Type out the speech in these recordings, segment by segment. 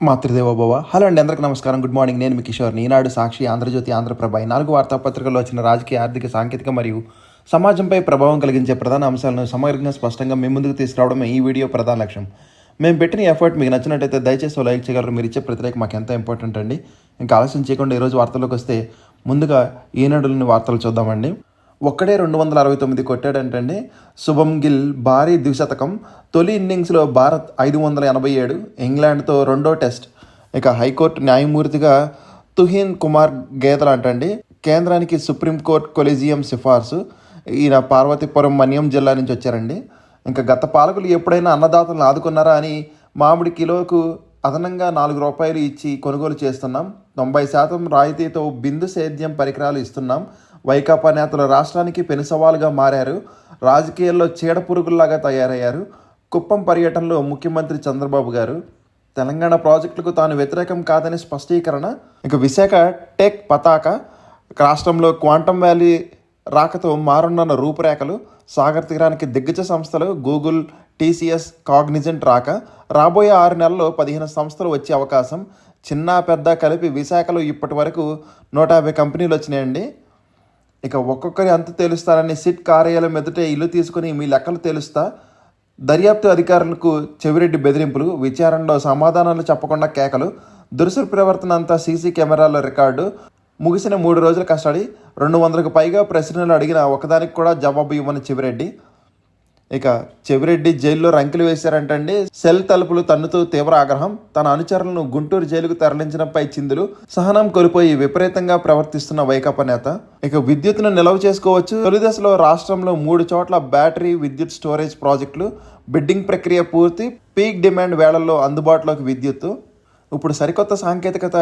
Matrudevobhava hello అండి అందరికీ నమస్కారం. Good morning. నేను మీ కిషోర్ ఈనాడు సాక్షి ఆంధ్రజ్యోతి ఆంధ్రప్రభ. ఈ నాలుగు వార్తాపత్రికల్లో వచ్చిన రాజకీయ ఆర్థిక సాంకేతిక మరియు సమాజంపై ప్రభావం కలిగించే ప్రధాన అంశాలను సమగ్రంగా స్పష్టంగా మీ ముందుకు తీసుకురావడమే ఈ వీడియో ప్రధాన లక్ష్యం. మేము పెట్టిన ఎఫర్ట్ మీకు నచ్చినట్టయితే దయచేసి లైక్ చేయగలరు. మీరు ఇచ్చే ప్రతిరేక మాకు ఎంత ఇంపార్టెంట్ అండి. ఇంకా ఆలస్యం చేయకుండా ఈరోజు వార్తల్లోకి వస్తే ముందుగా ఈనాడులోని వార్తలు చూద్దామండి. ఒక్కడే రెండు వందల అరవై తొమ్మిది కొట్టాడంటండి. శుభం గిల్ భారీ ద్విశతకం. తొలి ఇన్నింగ్స్లో భారత్ ఐదు వందల ఎనభై ఏడు ఇంగ్లాండ్తో రెండో టెస్ట్. ఇక హైకోర్టు న్యాయమూర్తిగా తుహీన్ కుమార్ గేదల అంటండి కేంద్రానికి సుప్రీంకోర్టు కొలిజియం సిఫార్సు. ఈయన పార్వతీపురం మన్యం జిల్లా నుంచి వచ్చారండి. ఇంకా గత పాలకులు ఎప్పుడైనా అన్నదాతలను ఆదుకున్నారా అని మామిడి కిలోకు అదనంగా నాలుగు రూపాయలు ఇచ్చి కొనుగోలు చేస్తున్నాం. తొంభై శాతం రాయితీతో బిందు సేద్యం పరికరాలు ఇస్తున్నాం. వైకాపా నేతలు రాష్ట్రానికి పెను సవాలుగా మారారు. రాజకీయాల్లో చీడ పురుగుల్లాగా తయారయ్యారు. కుప్పం పర్యటనలో ముఖ్యమంత్రి చంద్రబాబు గారు. తెలంగాణ ప్రాజెక్టులకు తాను వ్యతిరేకం కాదని స్పష్టీకరణ. ఇక విశాఖ టెక్ పతాక. రాష్ట్రంలో క్వాంటమ్ వ్యాలీ రాకతో మారున్న రూపురేఖలు. సాగర్ తీరానికి దిగ్గజ సంస్థలు గూగుల్ టీసీఎస్ కాగ్నిజెంట్ రాక. రాబోయే ఆరు నెలల్లో పదిహేను సంస్థలు వచ్చే అవకాశం. చిన్న పెద్ద కలిపి విశాఖలో ఇప్పటి వరకు నూట యాభై కంపెనీలు వచ్చినాయండి. ఇక ఒక్కొక్కరి అంత తేలుస్తారని సిట్ కార్యాలయం ఎదుటే ఇల్లు తీసుకుని మీ లెక్కలు తేలుస్తా. దర్యాప్తు అధికారులకు చెవిరెడ్డి బెదిరింపులు విచారణలో సమాధానాలు చెప్పకుండా కేకలు దురుసురు ప్రవర్తన అంతా సీసీ కెమెరాల రికార్డు ముగిసిన మూడు రోజుల కస్టడీ రెండు వందలకు పైగా ప్రశ్నలు అడిగిన ఒకదానికి కూడా జవాబు ఇవ్వని చెవిరెడ్డి. ఇక చెవిరెడ్డి జైల్లో రంకెలు వేశారంటండి. సెల్ తలుపులు తన్నుతూ తీవ్ర ఆగ్రహం. తన అనుచరులను గుంటూరు జైలుకు తరలించడంపై చిందులు. సహనం కోల్పోయి విపరీతంగా ప్రవర్తిస్తున్న వైకాపా నేత. ఇక విద్యుత్ను నిల్వ చేసుకోవచ్చు. తొలి దశలో రాష్ట్రంలో మూడు చోట్ల బ్యాటరీ విద్యుత్ స్టోరేజ్ ప్రాజెక్టులు. బిడ్డింగ్ ప్రక్రియ పూర్తి. పీక్ డిమాండ్ వేళల్లో అందుబాటులోకి విద్యుత్తు. ఇప్పుడు సరికొత్త సాంకేతికత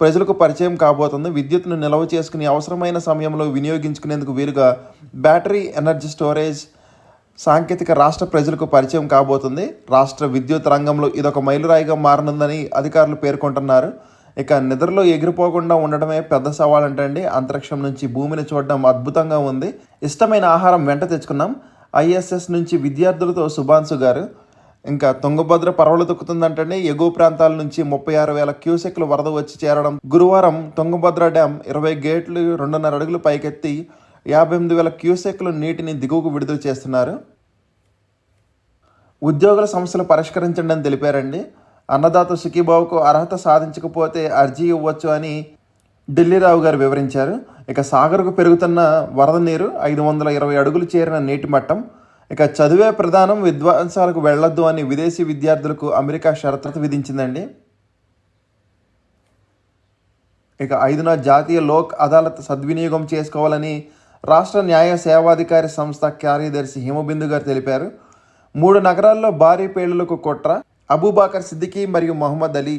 ప్రజలకు పరిచయం కాబోతుంది. విద్యుత్ను నిల్వ చేసుకుని అవసరమైన సమయంలో వినియోగించుకునేందుకు వీలుగా బ్యాటరీ ఎనర్జీ స్టోరేజ్ సాంకేతిక రాష్ట్ర ప్రజలకు పరిచయం కాబోతుంది. రాష్ట్ర విద్యుత్ రంగంలో ఇదొక మైలురాయిగా మారనుందని అధికారులు పేర్కొంటున్నారు. ఇక నిద్రలో ఎగిరిపోకుండా ఉండడమే పెద్ద సవాల్ అంటండి అంతరిక్షం నుంచి భూమిని చూడడం అద్భుతంగా ఉంది. ఇష్టమైన ఆహారం వెంట తెచ్చుకున్నాం. ఐఎస్ఎస్ నుంచి విద్యార్థులతో సుభాన్సు గారు. ఇంకా తుంగభద్ర పర్వలు తొక్కుతుందంటండి ఎగువ ప్రాంతాల నుంచి ముప్పై ఆరు వేల క్యూసెక్లు వరద వచ్చి చేరడం గురువారం తుంగభద్ర డ్యాం ఇరవై గేట్లు రెండున్నర అడుగులు పైకెత్తి యాభై ఎనిమిది వేల క్యూసెక్లు నీటిని దిగువకు విడుదల చేస్తున్నారు. ఉద్యోగుల సమస్యలు పరిష్కరించండి అని తెలిపారండి. అన్నదాత సుఖీబాబుకు అర్హత సాధించకపోతే అర్జీ ఇవ్వచ్చు అని ఢిల్లీరావు గారు వివరించారు. ఇక సాగర్కు పెరుగుతున్న వరద నీరు ఐదు వందల ఇరవై అడుగులు చేరిన నీటి మట్టం. ఇక చదివే ప్రధానం విద్వాంసాలకు వెళ్ళొద్దు అని విదేశీ విద్యార్థులకు అమెరికా షరతు విధించిందండి. ఇక ఐదున జాతీయ లోక్ అదాలత్ సద్వినియోగం చేసుకోవాలని రాష్ట్ర న్యాయ సేవాధికారి సంస్థ కార్యదర్శి హిమబిందు గారు తెలిపారు. మూడు నగరాల్లో భారీ పేలులకు కుట్ర అబూబాకర్ సిద్దికీ మరియు మొహమ్మద్ అలీ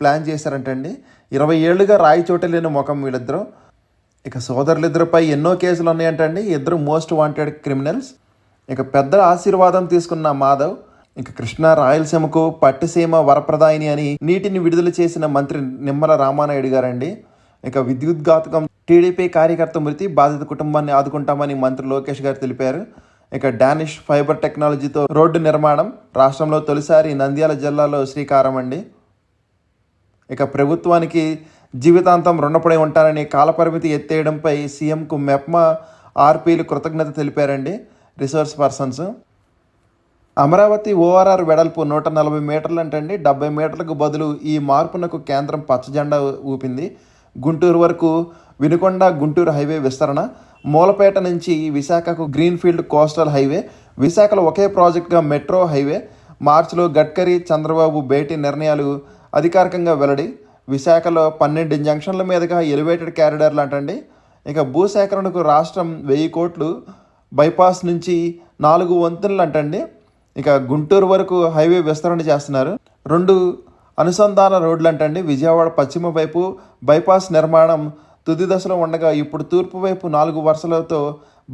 ప్లాన్ చేశారంటండి. ఇరవై ఏళ్ళుగా రాయి చోటలేని ముఖం వీళ్ళిద్దరూ. ఇక సోదరులిద్దరిపై ఎన్నో కేసులు ఉన్నాయంటండి. ఇద్దరు మోస్ట్ వాంటెడ్ క్రిమినల్స్. ఇక పెద్ద ఆశీర్వాదం తీసుకున్న మాధవ్ ఇక కృష్ణా రాయలసీమకు పట్టిసీమ వరప్రదాయిని అని నీటిని విడుదల చేసిన మంత్రి నిమ్మల రామానాయుడు గారండి. ఇక విద్యుద్ఘాతకం టీడీపీ కార్యకర్త మృతి బాధిత కుటుంబాన్ని ఆదుకుంటామని మంత్రి లోకేష్ గారు తెలిపారు. ఇక డానిష్ ఫైబర్ టెక్నాలజీతో రోడ్డు నిర్మాణం రాష్ట్రంలో తొలిసారి నంద్యాల జిల్లాలో శ్రీకారం అండి. ఇక ప్రభుత్వానికి జీవితాంతం రుణపడి ఉంటారని కాలపరిమితి ఎత్తేయడంపై సీఎంకు మెప్మా ఆర్పీలు కృతజ్ఞత తెలిపారండి రిసోర్స్ పర్సన్స్. అమరావతి ఓఆర్ఆర్ వెడల్పు నూట నలభై మీటర్లు అంటే అండి డెబ్బై మీటర్లకు బదులు ఈ మార్పునకు కేంద్రం పచ్చజెండా ఊపింది. గుంటూరు వరకు వినుకొండ గుంటూరు హైవే విస్తరణ మూలపేట నుంచి విశాఖకు గ్రీన్ఫీల్డ్ కోస్టల్ హైవే విశాఖలో ఒకే ప్రాజెక్టుగా మెట్రో హైవే మార్చిలో గడ్కరీ చంద్రబాబు భేటీ నిర్ణయాలు అధికారికంగా వెల్లడి. విశాఖలో పన్నెండు జంక్షన్ల మీదుగా ఎలివేటెడ్ క్యారిడర్లు అంటండి. ఇక భూసేకరణకు రాష్ట్రం వెయ్యి కోట్లు బైపాస్ నుంచి నాలుగు వంతులు అంటండి. ఇక గుంటూరు వరకు హైవే విస్తరణ చేస్తున్నారు. రెండు అనుసంధాన రోడ్లు అంటండి విజయవాడ పశ్చిమ వైపు బైపాస్ నిర్మాణం తుది దశలో ఉండగా ఇప్పుడు తూర్పు వైపు నాలుగు వరుసలతో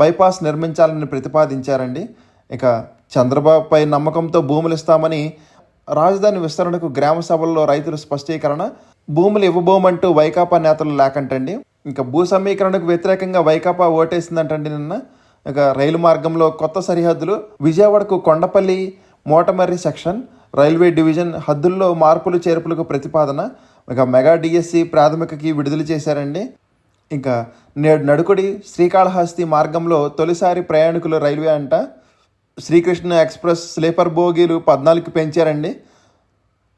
బైపాస్ నిర్మించాలని ప్రతిపాదించారండి. ఇక చంద్రబాబుపై నమ్మకంతో భూములు ఇస్తామని రాజధాని విస్తరణకు గ్రామ సభల్లో రైతుల స్పష్టీకరణ భూములు ఇవ్వబోమంటూ వైకాపా నేతలు లేకంటండి. ఇంకా భూ సమీకరణకు వ్యతిరేకంగా వైకాపా ఓటేసిందంటండి నిన్న. ఇక రైలు మార్గంలో కొత్త సరిహద్దులు విజయవాడకు Kondapalli Motamarri section railway division హద్దుల్లో మార్పులు చేర్పులకు ప్రతిపాదన. ఇక మెగా డిఎస్సి ప్రాథమికకి విడుదల చేశారండి. ఇంకా నేడు నడుకుడి శ్రీకాళహస్తి మార్గంలో తొలిసారి ప్రయాణికులు రైల్వే అంట. శ్రీకృష్ణ ఎక్స్ప్రెస్ స్లీపర్ బోగీలు పద్నాలుగు పెంచారండి.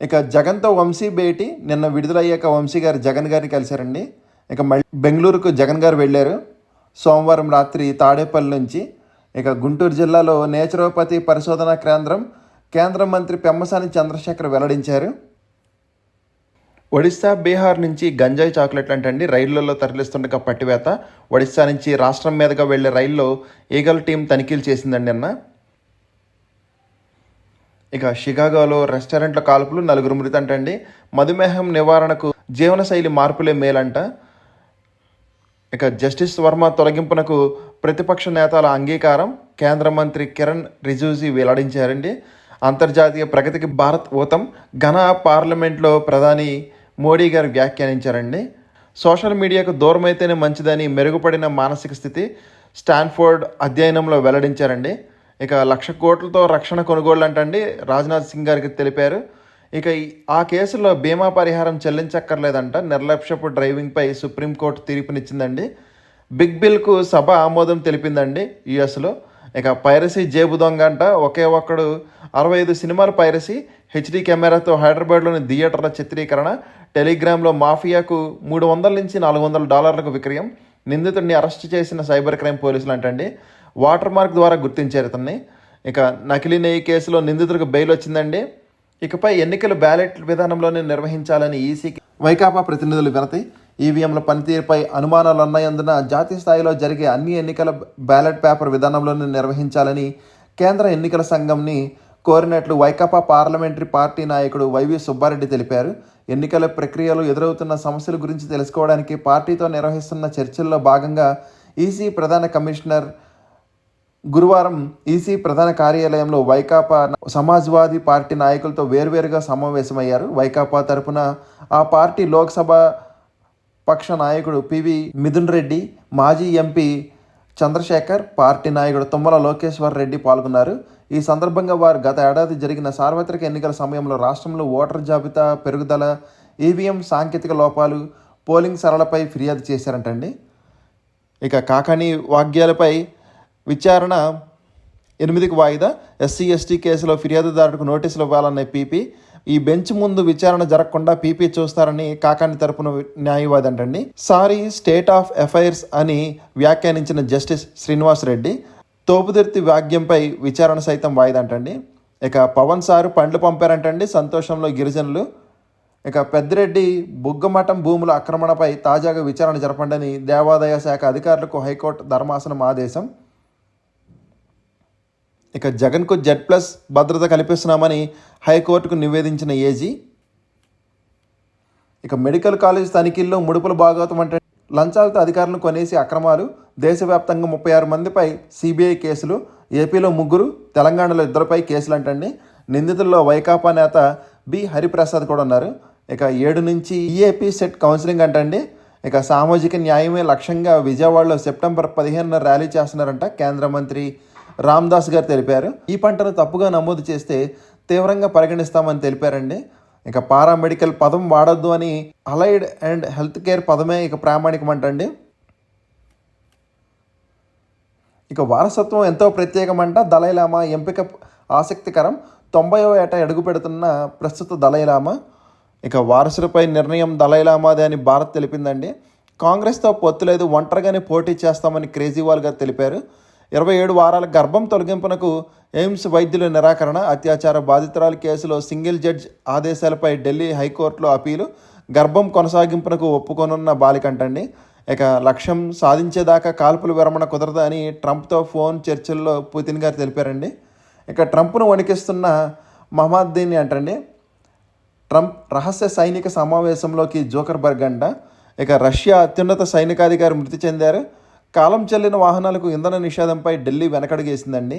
ఇక జగన్తో వంశీ భేటీ నిన్న విడుదలయ్యాక వంశీ గారు జగన్ గారిని కలిశారండి. ఇక మళ్ళీ బెంగళూరుకు జగన్ గారు వెళ్ళారు. సోమవారం రాత్రి తాడేపల్లి నుంచి. ఇక గుంటూరు జిల్లాలో నేచురోపతి పరిశోధనా కేంద్రం కేంద్ర మంత్రి పెమ్మసాని చంద్రశేఖర్ వెల్లడించారు. ఒడిశా బీహార్ నుంచి గంజాయి చాక్లెట్లు అంటండి రైళ్ళలో తరలిస్తుండగా పట్టివేత. ఒడిశా నుంచి రాష్ట్రం మీదుగా వెళ్ళే రైల్లో ఈగల్ టీం తనిఖీలు చేసిందండి నిన్న. ఇక షికాగోలో రెస్టారెంట్ల కాల్పులు నలుగురు మృతి అంటండి మధుమేహం నివారణకు జీవనశైలి మార్పులే మేలంట. ఇక జస్టిస్ వర్మ తొలగింపునకు ప్రతిపక్ష నేతల అంగీకారం. కేంద్ర మంత్రి కిరణ్ రిజూజీ వెల్లడించారండి. అంతర్జాతీయ ప్రగతికి భారత్ ఊతం ఘన పార్లమెంట్లో ప్రధాని మోడీ గారు వ్యాఖ్యానించారండి. సోషల్ మీడియాకు దూరమైతేనే మంచిదని మెరుగుపడిన మానసిక స్థితి స్టాన్ఫోర్డ్ అధ్యయనంలో వెల్లడించారండి. ఇక లక్ష కోట్లతో రక్షణ కొనుగోళ్ళు అంటండి రాజ్నాథ్ సింగ్ గారికి తెలిపారు. ఇక ఆ కేసులో బీమా పరిహారం చెల్లించక్కర్లేదంట నిర్లక్ష్యపు డ్రైవింగ్పై సుప్రీంకోర్టు తీర్పునిచ్చిందండి. బిగ్ బిల్కు సభ ఆమోదం తెలిపిందండి యుఎస్లో. ఇక పైరసీ జేబు దొంగ అంట. ఒకే ఒక్కడు. అరవై ఐదు సినిమాల పైరసీ. హెచ్డి కెమెరాతో హైదరాబాద్లోని థియేటర్ల చిత్రీకరణ. టెలిగ్రామ్లో మాఫియాకు మూడు వందల నుంచి నాలుగు వందల డాలర్లకు విక్రయం. నిందితుడిని అరెస్ట్ చేసిన సైబర్ క్రైమ్ పోలీసులు అంటండి. వాటర్ మార్క్ ద్వారా గుర్తించారు ఇతన్ని ఇక నకిలీ నెయ్యి కేసులో నిందితుడికి బెయిల్ వచ్చిందండి. ఇకపై ఎన్నికలు బ్యాలెట్ విధానంలోనే నిర్వహించాలని ఈసీకి వైకాపా ప్రతినిధులు వినతి. ఈవీఎంల పనితీరుపై అనుమానాలున్నాయందున జాతీయ స్థాయిలో జరిగే అన్ని ఎన్నికల బ్యాలెట్ పేపర్ విధానంలోనే నిర్వహించాలని కేంద్ర ఎన్నికల సంఘంని కోరినట్లు వైకాపా పార్లమెంటరీ పార్టీ నాయకుడు వైవి సుబ్బారెడ్డి తెలిపారు. ఎన్నికల ప్రక్రియలో ఎదురవుతున్న సమస్యల గురించి తెలుసుకోవడానికి పార్టీతో నిర్వహిస్తున్న చర్చల్లో భాగంగా ఈసీ ప్రధాన కమిషనర్ గురువారం ఈసీ ప్రధాన కార్యాలయంలో వైకాపా సమాజ్వాదీ పార్టీ నాయకులతో వేర్వేరుగా సమావేశమయ్యారు. వైకాపా తరపున ఆ పార్టీ లోక్సభ పక్ష నాయకుడు పివి మిథున్ రెడ్డి మాజీ ఎంపీ చంద్రశేఖర్ పార్టీ నాయకుడు తుమ్మల లోకేశ్వర్ రెడ్డి పాల్గొన్నారు. ఈ సందర్భంగా వారు గత ఏడాది జరిగిన సార్వత్రిక ఎన్నికల సమయంలో రాష్ట్రంలో ఓటర్ జాబితా పెరుగుదల ఈవీఎం సాంకేతిక లోపాలు పోలింగ్ సరళపై ఫిర్యాదు చేశారంటండి. ఇక కాకాని వాగ్యాలపై విచారణ ఎనిమిదికి వాయిదా. ఎస్సీ ఎస్టీ కేసులో ఫిర్యాదుదారుడికి నోటీసులు ఇవ్వాలన్న పీపీ ఈ బెంచ్ ముందు విచారణ జరగకుండా పీపీ చూస్తారని కాకాని తరపున న్యాయవాది అంటండి. సారీ స్టేట్ ఆఫ్ అఫైర్స్ అని వ్యాఖ్యానించిన జస్టిస్ శ్రీనివాస్ రెడ్డి తోపుదిర్తి వాగ్యంపై విచారణ సైతం వాయిదా అంటండి. ఇక పవన్ సారు పండ్లు పంపారంటండి సంతోషంలో గిరిజనులు. ఇక పెద్దిరెడ్డి బుగ్గమఠం భూముల ఆక్రమణపై తాజాగా విచారణ జరపండి దేవాదాయ శాఖ అధికారులకు హైకోర్టు ధర్మాసనం ఆదేశం. ఇక జగన్కు జెడ్ ప్లస్ భద్రత కల్పిస్తున్నామని హైకోర్టుకు నివేదించిన ఏజీ. ఇక మెడికల్ కాలేజ్ తనిఖీల్లో ముడుపుల భాగవతం అంటే లంచాలతో అధికారులను కొనేసి అక్రమాలు. దేశవ్యాప్తంగా ముప్పై ఆరు మందిపై సిబిఐ కేసులు. ఏపీలో ముగ్గురు తెలంగాణలో ఇద్దరుపై కేసులు అంటండి నిందితుల్లో వైకాపా నేత బి. హరిప్రసాద్ కూడా ఉన్నారు. ఇక ఏడు నుంచి ఈఏపీ సెట్ కౌన్సిలింగ్ అంటండి. ఇక సామాజిక న్యాయమే లక్ష్యంగా విజయవాడలో సెప్టెంబర్ పదిహేనున ర్యాలీ చేస్తున్నారంట కేంద్ర మంత్రి రామ్దాస్ గారు తెలిపారు. ఈ పంటను తప్పుగా నమోదు చేస్తే తీవ్రంగా పరిగణిస్తామని తెలిపారండి. ఇక పారామెడికల్ పదం వాడొద్దు అని అలైడ్ అండ్ హెల్త్ కేర్ పదమే ఇక ప్రామాణికమంటండి ఇక వారసత్వం ఎంతో ప్రత్యేకమంట. దళైలామా ఎంపిక ఆసక్తికరం. తొంభైవ ఏట అడుగు పెడుతున్న ప్రస్తుత దళైలామా ఇక వారసులపై నిర్ణయం దళైలామాది అని భారత్ తెలిపిందండి. కాంగ్రెస్తో పొత్తు లేదు. ఒంటరిగానే పోటీ చేస్తామని కేజ్రీవాల్ గారు తెలిపారు. ఇరవై ఏడు వారాల గర్భం తొలగింపునకు ఎయిమ్స్ వైద్యుల నిరాకరణ అత్యాచార బాధితురాల కేసులో సింగిల్ జడ్జ్ ఆదేశాలపై ఢిల్లీ హైకోర్టులో అపీలు. గర్భం కొనసాగింపునకు ఒప్పుకొనున్న బాలికంటండి. ఇక లక్ష్యం సాధించేదాకా కాల్పుల విరమణ కుదరదని ట్రంప్తో ఫోన్ చర్చల్లో పుతిన్ గారు తెలిపారండి. ఇక ట్రంప్ను వణికిస్తున్న మహమ్మద్దీన్ అంటండి. ట్రంప్ రహస్య సైనిక సమావేశంలోకి జోకర్బర్గ్ అంట. ఇక రష్యా అత్యున్నత సైనికాధికారి మృతి చెందారు. కాలం చెల్లిన వాహనాలకు ఇంధన నిషేధంపై ఢిల్లీ వెనకడుగేసిందండి.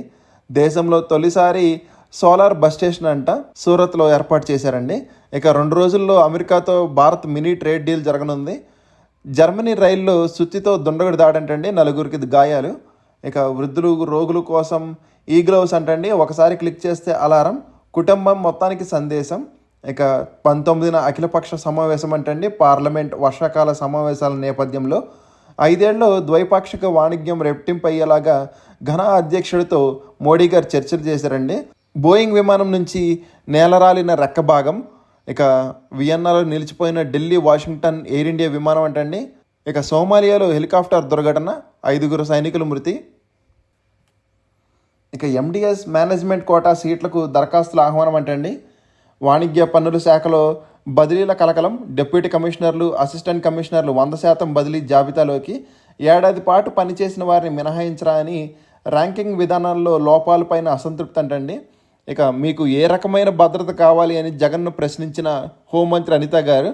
దేశంలో తొలిసారి సోలార్ బస్ స్టేషన్ అంట సూరత్లో ఏర్పాటు చేశారండి. ఇక రెండు రోజుల్లో అమెరికాతో భారత్ మినీ ట్రేడ్ డీల్ జరగనుంది. జర్మనీ రైల్లో సుత్తితో దుండగుడు దాడంటండి. నలుగురికి గాయాలు. ఇక వృద్ధులు రోగుల కోసం ఈ గ్లౌస్ అంటండి. ఒకసారి క్లిక్ చేస్తే అలారం. కుటుంబం మొత్తానికి సందేశం. ఇక పంతొమ్మిదిన అఖిలపక్ష సమావేశం అంటండి. పార్లమెంట్ వర్షాకాల సమావేశాల నేపథ్యంలో ఐదేళ్ళలో ద్వైపాక్షిక వాణిజ్యం రెట్టింపు ఘన అధ్యక్షుడితో మోడీ గారు చర్చలు చేశారండి. బోయింగ్ విమానం నుంచి నేలరాలిన రెక్క భాగం ఇక వియన్నాలో నిలిచిపోయిన ఢిల్లీ వాషింగ్టన్ ఎయిర్ ఇండియా విమానం అంటండి. ఇక సోమాలియాలో హెలికాప్టర్ దుర్ఘటన ఐదుగురు సైనికుల మృతి. ఇక ఎండిఎస్ మేనేజ్మెంట్ కోటా సీట్లకు దరఖాస్తుల ఆహ్వానం అంటండి. వాణిజ్య పన్నుల శాఖలో బదిలీల కలకలం డిప్యూటీ కమిషనర్లు అసిస్టెంట్ కమిషనర్లు వంద శాతం బదిలీ జాబితాలోకి ఏడాది పాటు పనిచేసిన వారిని మినహాయించరా అని ర్యాంకింగ్ విధానాల్లో లోపాలపైన అసంతృప్తి అంటండి. ఇక మీకు ఏ రకమైన భద్రత కావాలి అని జగన్ను ప్రశ్నించిన హోంమంత్రి అనిత గారు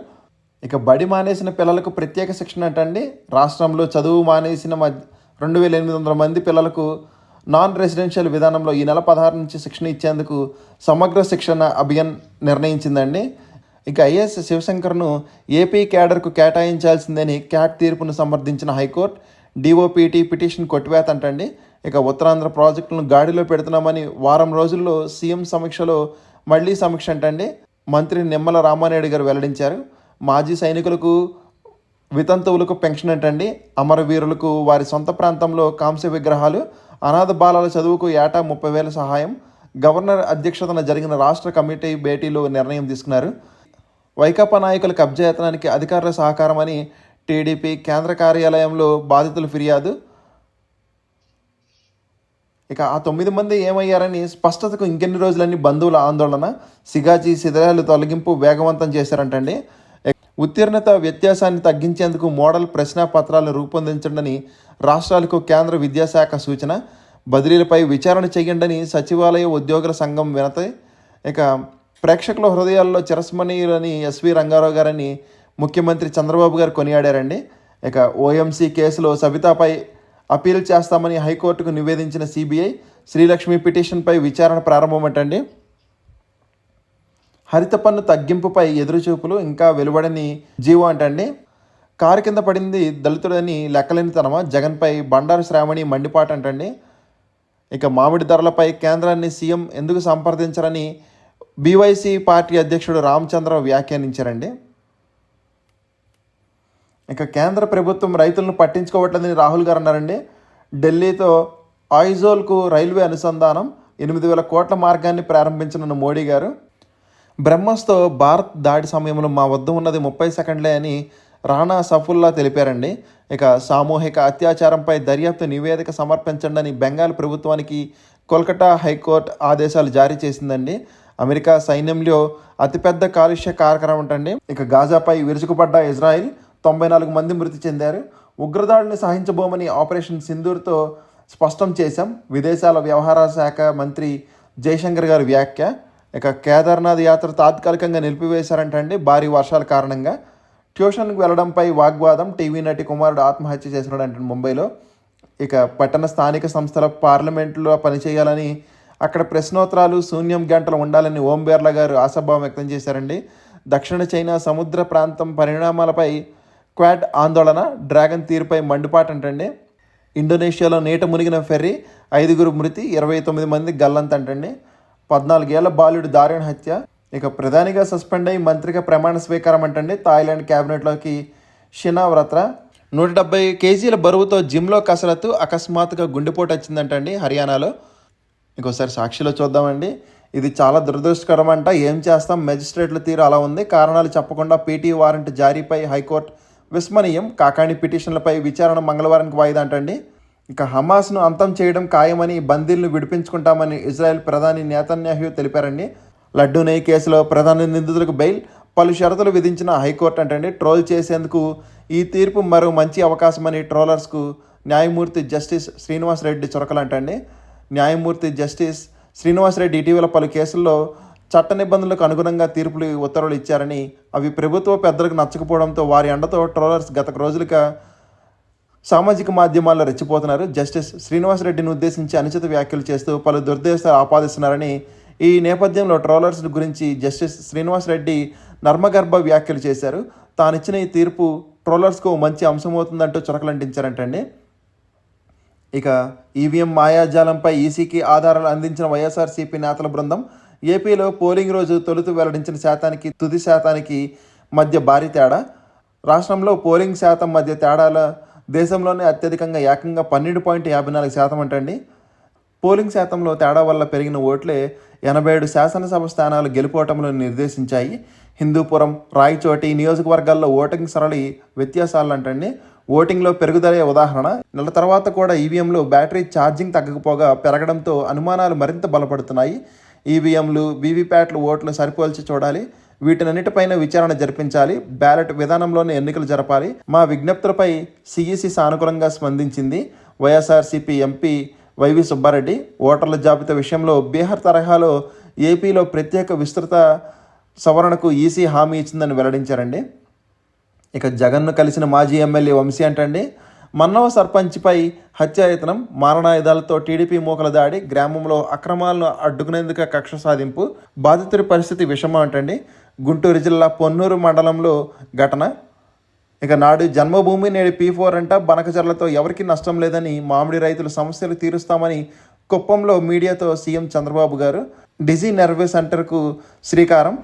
ఇక బడి మానేసిన పిల్లలకు ప్రత్యేక శిక్షణ అంటండి. రాష్ట్రంలో చదువు మానేసిన మధ్య రెండు వేల ఎనిమిది వందల మంది పిల్లలకు నాన్ రెసిడెన్షియల్ విధానంలో ఈ నెల పదహారు నుంచి శిక్షణ ఇచ్చేందుకు సమగ్ర శిక్షణ అభియాన్ నిర్ణయించిందండి. ఇక ఐఎస్ శివశంకర్ను ఏపీ క్యాడర్కు కేటాయించాల్సిందని క్యాట్ తీర్పును సమర్థించిన హైకోర్టు డిఓపిటి పిటిషన్ కొట్టివేత అంటండి ఇక ఉత్తరాంధ్ర ప్రాజెక్టులను గాడిలో పెడుతున్నామని వారం రోజుల్లో సీఎం సమీక్షలో మళ్ళీ సమీక్ష అంటండి. మంత్రి నిమ్మల రామానాయుడు గారు వెల్లడించారు. మాజీ సైనికులకు వితంతువులకు పెన్షన్ ఏంటండి? అమరవీరులకు వారి సొంత ప్రాంతంలో కాంస్య విగ్రహాలు అనాథ బాలల చదువుకు ఏటా ముప్పై వేల సహాయం గవర్నర్ అధ్యక్షతన జరిగిన రాష్ట్ర కమిటీ భేటీలో నిర్ణయం తీసుకున్నారు. వైకాపా నాయకుల కబ్జా యత్నానికి అధికారుల సహకారం అని టీడీపీ కేంద్ర కార్యాలయంలో బాధితులు ఫిర్యాదు. ఇక ఆ తొమ్మిది మంది ఏమయ్యారని స్పష్టతకు ఇంకెన్ని రోజులని బంధువుల ఆందోళన సిగాచి శిథిలాలు తొలగింపు వేగవంతం చేశారంటండి. ఉత్తీర్ణత వ్యత్యాసాన్ని తగ్గించేందుకు మోడల్ ప్రశ్నాపత్రాలు రూపొందించండి రాష్ట్రాలకు కేంద్ర విద్యాశాఖ సూచన. బదిలీలపై విచారణ చేయండి సచివాలయ ఉద్యోగుల సంఘం వినతి. ఇక ప్రేక్షకుల హృదయాల్లో చిరస్మణీయులని ఎస్వి రంగారావు గారని ముఖ్యమంత్రి చంద్రబాబు గారు కొనియాడారండి. ఇక ఓఎంసీ కేసులో సబితాపై అప్పీల్ చేస్తామని హైకోర్టుకు నివేదించిన సిబిఐ శ్రీలక్ష్మి పిటిషన్పై విచారణ ప్రారంభమటండి. హరిత పన్ను తగ్గింపుపై ఎదురుచూపులు ఇంకా వెలువడని జీవో అంటండి. కారు కింద పడింది దళితుడని లెక్కలేని తనమా జగన్పై బండారు శ్రావణి మండిపాట అంటండి. ఇక మామిడి ధరలపై కేంద్రాన్ని సీఎం ఎందుకు సంప్రదించరని బీవైసీ పార్టీ అధ్యక్షుడు రామచంద్ర వ్యాఖ్యానించారండి. ఇక కేంద్ర ప్రభుత్వం రైతులను పట్టించుకోవట్లేదని రాహుల్ గారు అన్నారండి. ఢిల్లీతో ఆయిజోల్కు రైల్వే అనుసంధానం ఎనిమిది వేల కోట్ల మార్గాన్ని ప్రారంభించనున్న మోడీ గారు బ్రహ్మస్తో భారత్ దాడి సమయంలో మా వద్ద ఉన్నది ముప్పై సెకండ్లే అని రాణా సఫుల్లా తెలిపారండి. ఇక సామూహిక అత్యాచారంపై దర్యాప్తు నివేదిక సమర్పించండి అని బెంగాల్ ప్రభుత్వానికి కోల్కతా హైకోర్టు ఆదేశాలు జారీ చేసిందండి. అమెరికా సైన్యంలో అతిపెద్ద కాలుష్య కార్యక్రమం అంటండి ఇక గాజాపై విరుచుకుపడ్డ ఇజ్రాయిల్ తొంభై నాలుగు మంది మృతి చెందారు. ఉగ్రదాడిని సహించబోమని ఆపరేషన్ సింధూర్తో స్పష్టం చేశాం. విదేశాల వ్యవహారాల శాఖ మంత్రి జయశంకర్ గారి వ్యాఖ్య ఇక కేదార్నాథ్ యాత్ర తాత్కాలికంగా నిలిపివేశారంటండి భారీ వర్షాల కారణంగా. ట్యూషన్కి వెళ్ళడంపై వాగ్వాదం టీవీ నటి కుమారుడు ఆత్మహత్య చేసినాడంటే ముంబైలో. ఇక పట్టణ స్థానిక సంస్థల పార్లమెంట్లో పనిచేయాలని అక్కడ ప్రశ్నోత్తరాలు శూన్యం గంటలు ఉండాలని ఓం బిర్లా గారు ఆశాభావం వ్యక్తం చేశారండి. దక్షిణ చైనా సముద్ర ప్రాంతం పరిణామాలపై క్వాడ్ ఆందోళన డ్రాగన్ తీరుపై మండిపాట అంటండి ఇండోనేషియాలో నీట మునిగిన ఫెర్రీ ఐదుగురు మృతి ఇరవై తొమ్మిది మంది గల్లంత అంటండి పద్నాలుగేళ్ళ బాలుడి దారుణ హత్య. ఇక ప్రధానిగా సస్పెండ్ అయ్యి మంత్రిగా ప్రమాణ స్వీకారం అంటండి థాయిలాండ్ క్యాబినెట్లోకి షినా వ్రత్ర నూట డెబ్బై కేజీల బరువుతో జిమ్లో కసరత్తు అకస్మాత్తుగా గుండెపోటు వచ్చిందంటండి హర్యానాలో. ఇంకోసారి సాక్షిలో చూద్దామండి. ఇది చాలా దురదృష్టకరం అంట. ఏం చేస్తాం? మెజిస్ట్రేట్ల తీరు అలా ఉంది. కారణాలు చెప్పకుండా పీటీ వారెంట్ జారీపై హైకోర్టు విస్మరణీయం. కాకాణి పిటిషన్లపై విచారణ మంగళవారానికి వాయిదా అంటండి. ఇక హమాస్ను అంతం చేయడం ఖాయమని బందీలను విడిపించుకుంటామని ఇజ్రాయెల్ ప్రధాని నేతన్యాహు తెలిపారండి. లడ్డూ నెయ్యి కేసులో ప్రధాన నిందితులకు బెయిల్ పలు షరతులు విధించిన హైకోర్టు అంటండి ట్రోల్ చేసేందుకు ఈ తీర్పు మరో మంచి అవకాశమని ట్రోలర్స్కు న్యాయమూర్తి జస్టిస్ శ్రీనివాస్ రెడ్డి చొరకలంటండి. న్యాయమూర్తి జస్టిస్ శ్రీనివాస్ రెడ్డి ఇటీవల పలు కేసుల్లో చట్ట నిబంధనలకు అనుగుణంగా తీర్పులు ఉత్తర్వులు ఇచ్చారని అవి ప్రభుత్వ పెద్దలకు నచ్చకపోవడంతో వారి అండతో ట్రోలర్స్ గత రోజులుగా సామాజిక మాధ్యమాల్లో రెచ్చిపోతున్నారు. జస్టిస్ శ్రీనివాస్ రెడ్డిని ఉద్దేశించి అనుచిత వ్యాఖ్యలు చేస్తూ పలు దుర్దేశాలు ఆపాదిస్తున్నారని ఈ నేపథ్యంలో ట్రోలర్స్ గురించి జస్టిస్ శ్రీనివాస్ రెడ్డి నర్మగర్భ వ్యాఖ్యలు చేశారు. తానిచ్చిన ఈ తీర్పు ట్రోలర్స్కు మంచి అంశమవుతుందంటూ చురకలంటించారంటండి. ఇక ఈవీఎం మాయాజాలంపై ఈసీకి ఆధారాలు అందించిన వైఎస్ఆర్సీపీ నేతల బృందం ఏపీలో పోలింగ్ రోజు తొలుత వెల్లడించిన శాతానికి తుది శాతానికి మధ్య భారీ తేడా. రాష్ట్రంలో పోలింగ్ శాతం మధ్య తేడాల దేశంలోనే అత్యధికంగా ఏకంగా పన్నెండు పాయింట్ యాభై నాలుగు శాతం అంటండి. పోలింగ్ శాతంలో తేడా వల్ల పెరిగిన ఓట్లే ఎనభై ఏడు శాసనసభ స్థానాలు గెలుపోవటంలో నిర్దేశించాయి. హిందూపురం రాయచోటి నియోజకవర్గాల్లో ఓటింగ్ సరళి వ్యత్యాసాలు అంటండి ఓటింగ్లో పెరుగుదలే ఉదాహరణ. నెల తర్వాత కూడా ఈవీఎంలో బ్యాటరీ ఛార్జింగ్ తగ్గకపోగా పెరగడంతో అనుమానాలు మరింత బలపడుతున్నాయి. ఈవీఎంలు వీవీప్యాట్లు ఓట్లు సరిపోల్చి చూడాలి. వీటినన్నిటిపైన విచారణ జరిపించాలి. బ్యాలెట్ విధానంలోనే ఎన్నికలు జరపాలి. మా విజ్ఞప్తులపై సిఈసి సానుకూలంగా స్పందించింది. వైఎస్ఆర్సీపీ ఎంపీ వైవి సుబ్బారెడ్డి ఓటర్ల జాబితా విషయంలో బీహార్ తరహాలో ఏపీలో ప్రత్యేక విస్తృత సవరణకు ఈసీ హామీ ఇచ్చిందని వెల్లడించారండి. ఇక జగన్ను కలిసిన మాజీ ఎమ్మెల్యే వంశీ అంటండి మన్నవ సర్పంచ్పై హత్యాయతనం మారణాయుధాలతో టీడీపీ మూకల దాడి గ్రామంలో అక్రమాలను అడ్డుకునేందుకు కక్ష సాధింపు బాధితుడి పరిస్థితి విషమం అంటండి. గుంటూరు జిల్లా పొన్నూరు మండలంలో ఘటన. ఇక నాడు జన్మభూమి నేడు పీ ఫోర్ అంట బనకజర్లతో ఎవరికి నష్టం లేదని మామిడి రైతుల సమస్యలు తీరుస్తామని కుప్పంలో మీడియాతో సీఎం చంద్రబాబు గారు డిజీ నర్వే సెంటర్కు శ్రీకారం.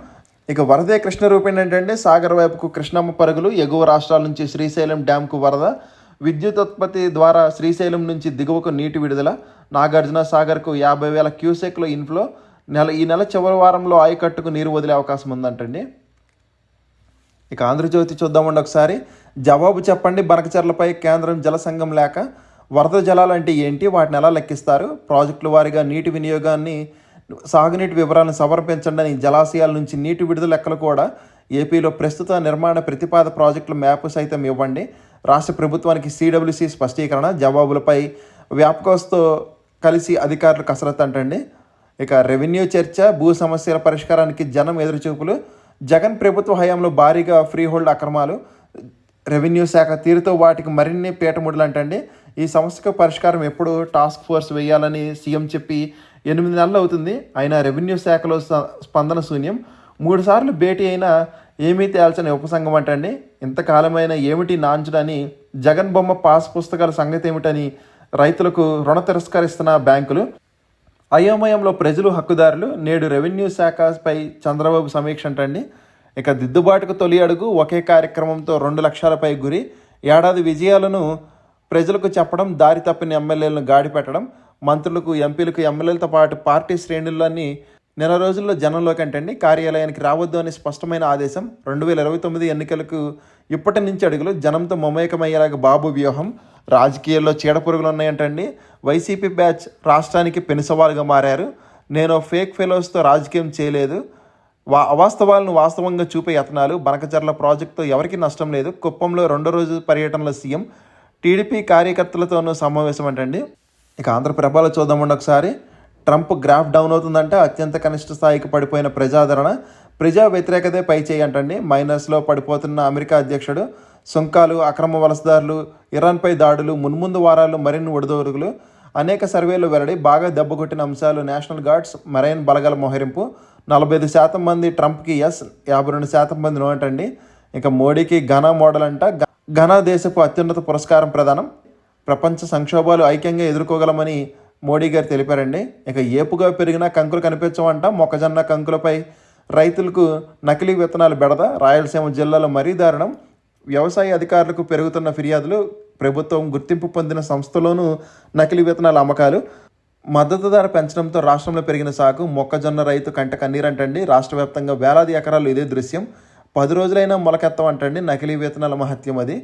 ఇక వరదే కృష్ణ రూపేణ ఏంటంటే సాగర్ వైపుకు కృష్ణమ్మ పరుగులు ఎగువ రాష్ట్రాల నుంచి శ్రీశైలం డ్యాంకు వరద విద్యుత్ ఉత్పత్తి ద్వారా శ్రీశైలం నుంచి దిగువకు నీటి విడుదల నాగార్జున సాగర్కు యాభై వేల క్యూసెక్ల ఇన్ఫ్లో నెల ఈ నెల చివరి వారంలో ఆయకట్టుకు నీరు వదిలే అవకాశం ఉందంటండి. ఇక ఆంధ్రజ్యోతి చూద్దామండి ఒకసారి. జవాబు చెప్పండి. బనకచర్లపై కేంద్రం జల సంఘం లేక వరద జలాలు అంటే ఏంటి? వాటిని ఎలా లెక్కిస్తారు? ప్రాజెక్టుల వారీగా నీటి వినియోగాన్ని సాగునీటి వివరాలను సమర్పించండి అని జలాశయాల నుంచి నీటి విడుదల లెక్కలు కూడా ఏపీలో ప్రస్తుత నిర్మాణ ప్రతిపాద ప్రాజెక్టుల మ్యాప్ సైతం ఇవ్వండి. రాష్ట్ర ప్రభుత్వానికి సిడబ్ల్యూసి స్పష్టీకరణ జవాబులపై వ్యాపకోస్తో కలిసి అధికారులు కసరత్తు అంటండి. ఇక రెవెన్యూ చర్చ భూ సమస్యల పరిష్కారానికి జనం ఎదురుచూపులు జగన్ ప్రభుత్వ హయాంలో భారీగా ఫ్రీ హోల్డ్ అక్రమాలు రెవెన్యూ శాఖ తీరుతో వాటికి మరిన్ని పీటముడులు అంటండి. ఈ సమస్యకు పరిష్కారం ఎప్పుడు టాస్క్ ఫోర్స్ వేయాలని సీఎం చెప్పి ఎనిమిది నెలలు అవుతుంది. అయినా రెవెన్యూ శాఖలో స్పందన శూన్యం. మూడుసార్లు భేటీ అయినా ఏమీ తేల్చని ఉపసంఘం అంటండి. ఇంతకాలమైన ఏమిటి నాంచుడని జగన్ బొమ్మ పాస్ పుస్తకాల సంగతి ఏమిటని రైతులకు రుణ తిరస్కరిస్తున్న బ్యాంకులు అయోమయంలో ప్రజలు హక్కుదారులు నేడు రెవెన్యూ శాఖపై చంద్రబాబు సమీక్ష అంటండి. ఇక దిద్దుబాటుకు తొలి అడుగు ఒకే కార్యక్రమంతో రెండు లక్షలపై గురి. ఏడాది విజయాలను ప్రజలకు చెప్పడం దారి తప్పిన ఎమ్మెల్యేలను గాడి పెట్టడం మంత్రులకు ఎంపీలకు ఎమ్మెల్యేలతో పాటు పార్టీ శ్రేణుల్లోని నెల రోజుల్లో జనంలోకి అంటండి. కార్యాలయానికి రావద్దు అనే స్పష్టమైన ఆదేశం రెండు వేల ఇరవై తొమ్మిది ఎన్నికలకు ఇప్పటి నుంచి అడుగులు జనంతో మమేకమయ్యేలాగా బాబు వ్యూహం రాజకీయాల్లో చీడపురుగులు ఉన్నాయంటండి వైసీపీ బ్యాచ్ రాష్ట్రానికి పెనుసవాలుగా మారారు. నేను ఫేక్ ఫెలోస్తో రాజకీయం చేయలేదు. వా అవాస్తవాలను వాస్తవంగా చూపే యత్నాలు బనకచర్ల ప్రాజెక్టుతో ఎవరికి నష్టం లేదు. కుప్పంలో రెండో రోజు పర్యటనలో సీఎం టీడీపీ కార్యకర్తలతోనూ సమావేశం అంటండి ఇక ఆంధ్రప్రభలో చూద్దామండి ఒకసారి. ట్రంప్ గ్రాఫ్ డౌన్ అవుతుందంటే అత్యంత కనిష్ట స్థాయికి పడిపోయిన ప్రజాదరణ. ప్రజా వ్యతిరేకతే పై చేయి అంటండి. మైనస్లో పడిపోతున్న అమెరికా అధ్యక్షుడు సుంకాలు అక్రమ వలసదారులు ఇరాన్పై దాడులు మున్ముందు వారాలు మరిన్ని ఒడిదొడుగులు అనేక సర్వేలు వెల్లడి బాగా దెబ్బకొట్టిన అంశాలు నేషనల్ గార్డ్స్ మరైన్ బలగల మోహరింపు నలభై ఐదు శాతం మంది ట్రంప్కి ఎస్ యాభై రెండు శాతం మంది నో అంటండి. ఇక మోడీకి ఘనా మోడల్ అంట ఘనా దేశపు అత్యున్నత పురస్కారం ప్రదానం. ప్రపంచ సంక్షోభాలు ఐక్యంగా ఎదుర్కోగలమని మోడీ గారు తెలిపారండి. ఇక ఏపుగా పెరిగిన కంకులు కనిపించవంట మొక్కజొన్న కంకులపై రైతులకు నకిలీ విత్తనాలు బెడద? రాయలసీమ జిల్లాలో మరీ దారుణం. వ్యవసాయ అధికారులకు పెరుగుతున్న ఫిర్యాదులు ప్రభుత్వం గుర్తింపు పొందిన సంస్థలోనూ నకిలీ విత్తనాల అమ్మకాలు. మద్దతు ధర పెంచడంతో రాష్ట్రంలో పెరిగిన సాగు మొక్కజొన్న రైతు కంట కన్నీరంటండి. రాష్ట్ర వ్యాప్తంగా వేలాది ఎకరాలు ఇదే దృశ్యం. పది రోజులైనా మొలకెత్తం అంటండి నకిలీ విత్తనాల మహత్యం అది.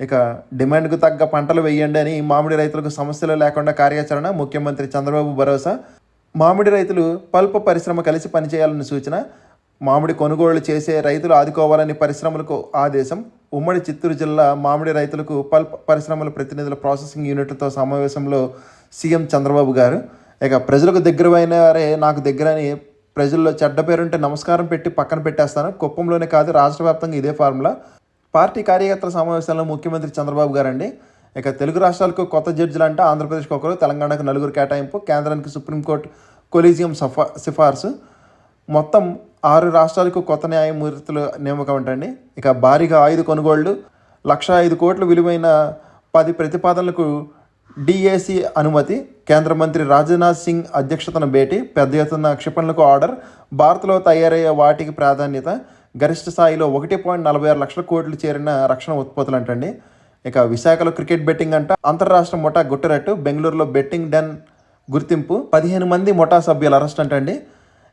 ఇక డిమాండ్కు తగ్గ పంటలు వేయండి అని మామిడి రైతులకు సమస్యలు లేకుండా కార్యాచరణ ముఖ్యమంత్రి చంద్రబాబు భరోసా. మామిడి రైతులు పల్ప పరిశ్రమ కలిసి పనిచేయాలని సూచన. మామిడి కొనుగోళ్ళు చేసే రైతులు ఆదుకోవాలని పరిశ్రమలకు ఆదేశం. ఉమ్మడి చిత్తూరు జిల్లా మామిడి రైతులకు పల్ప్ పరిశ్రమల ప్రతినిధుల ప్రాసెసింగ్ యూనిట్తో సమావేశంలో సీఎం చంద్రబాబు గారు. ఇక ప్రజలకు దగ్గరమైన వారే నాకు దగ్గర అని ప్రజల్లో చెడ్డ పేరుంటే నమస్కారం పెట్టి పక్కన పెట్టేస్తాను. కుప్పంలోనే కాదు రాష్ట్ర వ్యాప్తంగా ఇదే ఫార్ములా. పార్టీ కార్యకర్తల సమావేశంలో ముఖ్యమంత్రి చంద్రబాబు గారండి. ఇక తెలుగు రాష్ట్రాలకు కొత్త జడ్జిలు అంటే ఆంధ్రప్రదేశ్కి ఒకరు తెలంగాణకు నలుగురు కేటాయింపు కేంద్రానికి సుప్రీంకోర్టు కొలీజియం సఫా సిఫార్సు. మొత్తం ఆరు రాష్ట్రాలకు కొత్త న్యాయమూర్తులు నియామకం అంటండి. ఇక భారీగా ఆయుధ కొనుగోళ్ళు లక్ష ఐదు కోట్ల విలువైన పది ప్రతిపాదనలకు డిఏసి అనుమతి. కేంద్ర మంత్రి రాజ్నాథ్ సింగ్ అధ్యక్షతన భేటీ పెద్ద ఎత్తున క్షిపణులకు ఆర్డర్ భారత్లో తయారయ్యే వాటికి ప్రాధాన్యత గరిష్ట స్థాయిలో ఒకటి పాయింట్ నలభై ఆరు లక్షల కోట్లు చేరిన రక్షణ ఉత్పత్తులు అంటండి. ఇక విశాఖలో క్రికెట్ బెట్టింగ్ అంట అంతర్రాష్ట్ర ముఠా గుట్టరట్టు బెంగళూరులో బెట్టింగ్ డన్ గుర్తింపు పదిహేను మంది ముఠా సభ్యుల అరెస్ట్ అంటండి.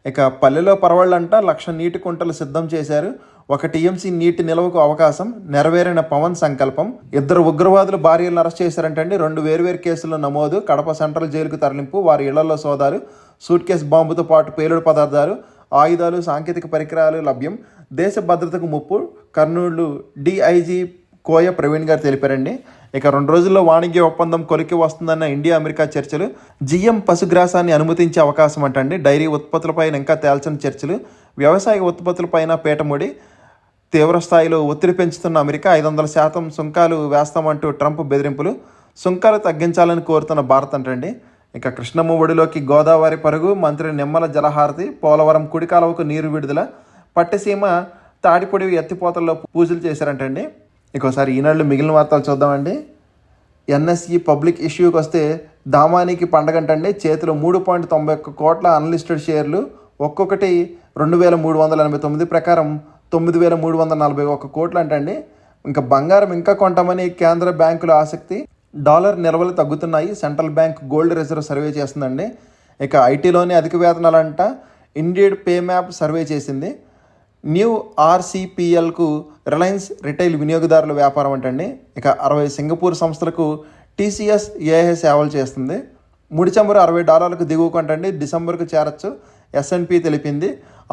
ఇక పల్లెలో పరవాళ్ళంట లక్ష నీటి కుంటలు సిద్ధం చేశారు. ఒక టీఎంసీ నీటి నిల్వకు అవకాశం నెరవేరిన పవన్ సంకల్పం. ఇద్దరు ఉగ్రవాదులు భార్యలను అరెస్ట్ చేశారంటండి. రెండు వేర్వేరు కేసుల్లో నమోదు. కడప సెంట్రల్ జైలుకు తరలింపు వారి ఇళ్ళలో సోదాలు. సూట్ కేసు బాంబుతో పాటు పేలుడు పదార్థాలు. ఆయుధాలు సాంకేతిక పరికరాలు లభ్యం. దేశ భద్రతకు ముప్పు. కర్నూలు డిఐజీ కోయ ప్రవీణ్ గారు తెలిపారండి. ఇక రెండు రోజుల్లో వాణిజ్య ఒప్పందం కొలికి వస్తుందన్న ఇండియా అమెరికా చర్చలు జిఎం పశుగ్రాసాన్ని అనుమతించే అవకాశం అంటండి. డైరీ ఉత్పత్తులపైన ఇంకా తేల్చని చర్చలు. వ్యవసాయ ఉత్పత్తులపైన పీటముడి తీవ్రస్థాయిలో ఒత్తిడి పెంచుతున్న అమెరికా ఐదు వందల శాతం సుంకాలు వేస్తామంటూ ట్రంప్ బెదిరింపులు. సుంకాలు తగ్గించాలని కోరుతున్న భారత్ అంటండి. ఇక కృష్ణమ్మ ఒడిలోకి గోదావరి పరుగు మంత్రి నిమ్మల జలహారతి పోలవరం కుడికాలవకు నీరు విడుదల పట్టిసీమ తాడిపొడి ఎత్తిపోతల్లో పూజలు చేశారంటండి. ఇంకోసారి ఈనాడు మిగిలిన వార్తలు చూద్దామండి. ఎన్ఎస్ఈ పబ్లిక్ ఇష్యూకి వస్తే దామానికి పండగంటండి చేతిలో మూడు పాయింట్ తొంభై ఒక్క కోట్ల అన్లిస్టెడ్ షేర్లు. ఒక్కొక్కటి రెండు వేల మూడు వందల ఎనభై తొమ్మిది ప్రకారం తొమ్మిది వేల మూడు వందల నలభై ఒక్క కోట్లు అంటండి. ఇంకా బంగారం ఇంకా కొంటామని కేంద్ర బ్యాంకుల ఆసక్తి. డాలర్ నిల్వలు తగ్గుతున్నాయి. Central bank gold reserve survey చేస్తుందండి. ఇక ఐటీలోనే అధిక వేతనాలంట. ఇండియడ్ పే మ్యాప్ సర్వే చేసింది. న్యూ ఆర్సీపీఎల్కు రిలయన్స్ రిటైల్ వినియోగదారుల వ్యాపారం అంటండి. ఇక అరవై సింగపూర్ సంస్థలకు టీసీఎస్ ఏఐ సేవలు చేస్తుంది. ముడి చమురు అరవై డాలర్లకు దిగువకు అంటండి. డిసెంబర్కు చేరచ్చు ఎస్ఎన్పి తెలిపింది.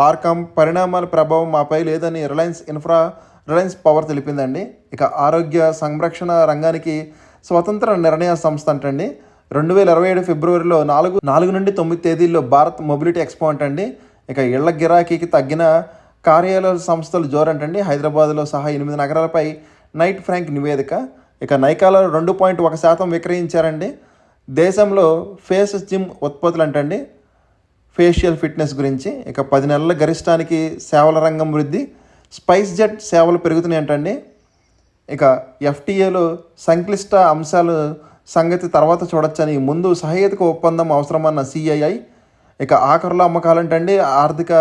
ఆర్కామ్ పరిణామాల ప్రభావం మాపై లేదని రిలయన్స్ ఇన్ఫ్రా రిలయన్స్ పవర్ తెలిపిందండి. ఇక ఆరోగ్య సంరక్షణ రంగానికి స్వతంత్ర నిర్ణయ సంస్థ అంటండి. రెండు వేల ఇరవై ఏడు ఫిబ్రవరిలో నాలుగు నాలుగు నుండి తొమ్మిది తేదీల్లో భారత్ మొబిలిటీ ఎక్స్పో అంటండి. ఇక ఇళ్ళ గిరాకీకి తగ్గిన కార్యాలయ సంస్థలు జోరంటండి. హైదరాబాద్లో సహా ఎనిమిది నగరాలపై నైట్ ఫ్రాంక్ నివేదిక. ఇక నైకాలో రెండు పాయింట్ ఒక శాతం విక్రయించారండి. దేశంలో ఫేస్ జిమ్ ఉత్పత్తులు అంటండి ఫేషియల్ ఫిట్నెస్ గురించి. ఇక పది నెలల గరిష్టానికి సేవల రంగం వృద్ధి. స్పైస్ జెట్ సేవలు పెరుగుతున్నాయి అంటండి ఇక ఎఫ్టీఏలో సంక్లిష్ట అంశాలు సంగతి తర్వాత చూడొచ్చని ముందు సహేతుక ఒప్పందం అవసరమన్న సిఐఐ. ఇక ఆఖరులో అమ్మకాలంటండి. ఆర్థిక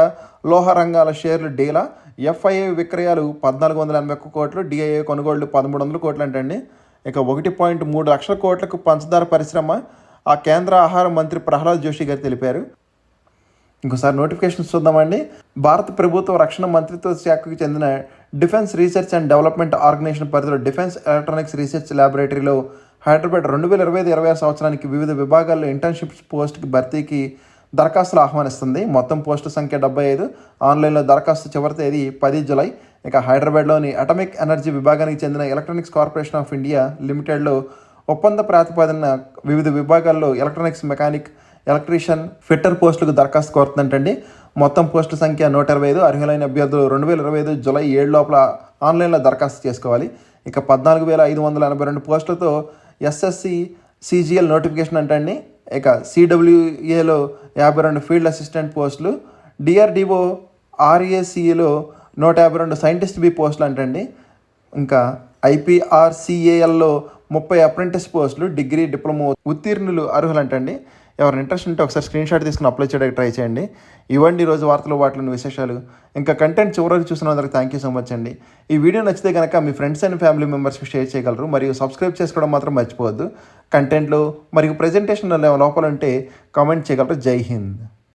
లోహ రంగాల షేర్లు డీలా ఎఫ్ఐఏ విక్రయాలు పద్నాలుగు వందల ఎనభై ఒక్క కోట్లు డిఐఏ కొనుగోళ్ళు పదమూడు వందల కోట్లు అంటండి. ఇక ఒకటి పాయింట్ మూడు లక్షల కోట్లకు పంచదార పరిశ్రమ ఆ కేంద్ర ఆహార మంత్రి ప్రహ్లాద్ జోషి గారు తెలిపారు. ఇంకోసారి నోటిఫికేషన్ చూద్దామండి. భారత ప్రభుత్వ రక్షణ మంత్రిత్వ శాఖకు చెందిన defence research and development organisation పరిధిలో డిఫెన్స్ ఎలక్ట్రానిక్స్ రీసెర్చ్ ల్యాబొరేటరీలో హైదరాబాద్ రెండు వేల ఇరవై ఐదు ఇరవై ఆరు సంవత్సరానికి వివిధ విభాగాల్లో ఇంటర్న్షిప్స్ పోస్ట్కి భర్తీకి దరఖాస్తులు ఆహ్వానిస్తుంది. మొత్తం పోస్టు సంఖ్య డెబ్బై ఐదు. ఆన్లైన్లో దరఖాస్తు చివరి తేదీ పది జులై. ఇక హైదరాబాద్లోని అటమిక్ ఎనర్జీ విభాగానికి చెందిన ఎలక్ట్రానిక్స్ కార్పొరేషన్ ఆఫ్ ఇండియా లిమిటెడ్లో ఒప్పంద ప్రాతిపదిన వివిధ విభాగాల్లో ఎలక్ట్రానిక్స్ మెకానిక్ ఎలక్ట్రీషియన్ ఫిట్టర్ పోస్టులకు దరఖాస్తు కోరుతుందంటండి. మొత్తం పోస్టుల సంఖ్య నూట ఇరవై ఐదు. అర్హులైన అభ్యర్థులు రెండు వేల ఇరవై ఐదు జులై ఏడు లోపల ఆన్లైన్లో దరఖాస్తు చేసుకోవాలి. ఇక పద్నాలుగు వేల ఐదు వందల ఎనభై రెండు పోస్టులతో ఎస్ఎస్సి సిజిఎల్ నోటిఫికేషన్ అంటండి. ఇక సిడబ్ల్యూఏలో యాభై రెండు ఫీల్డ్ అసిస్టెంట్ పోస్టులు డిఆర్డిఓ ఆర్ఏసీఏలో నూట యాభై రెండు సైంటిస్ట్ బి పోస్టులు అంటండి. ఇంకా ఐపీఆర్సీఏఎల్లో ముప్పై అప్రెంటిస్ పోస్టులు డిగ్రీ డిప్లొమా ఉత్తీర్ణులు అర్హులు అంటండి ఎవరైనా ఇంట్రెస్ట్ ఉంటే ఒకసారి స్క్రీన్ షాట్ తీసుకుని అప్లై చేయడానికి ట్రై చేయండి. ఇవ్వండి ఈరోజు వార్తలు వాటిలోని విశేషాలు. ఇంకా కంటెంట్ చివరికి చూసిన అందరికి థ్యాంక్ యూ సో మచ్ అండి. ఈ వీడియో నచ్చితే కనుక మీ ఫ్రెండ్స్ అండ్ ఫ్యామిలీ మెంబర్స్కి షేర్ చేయగలరు. మరియు సబ్స్క్రైబ్ చేసుకోవడం మాత్రం మర్చిపోవద్దు. కంటెంట్లో మరియు ప్రజెంటేషన్ లోపల ఉంటే కామెంట్ చేయగలరు. జై హింద్.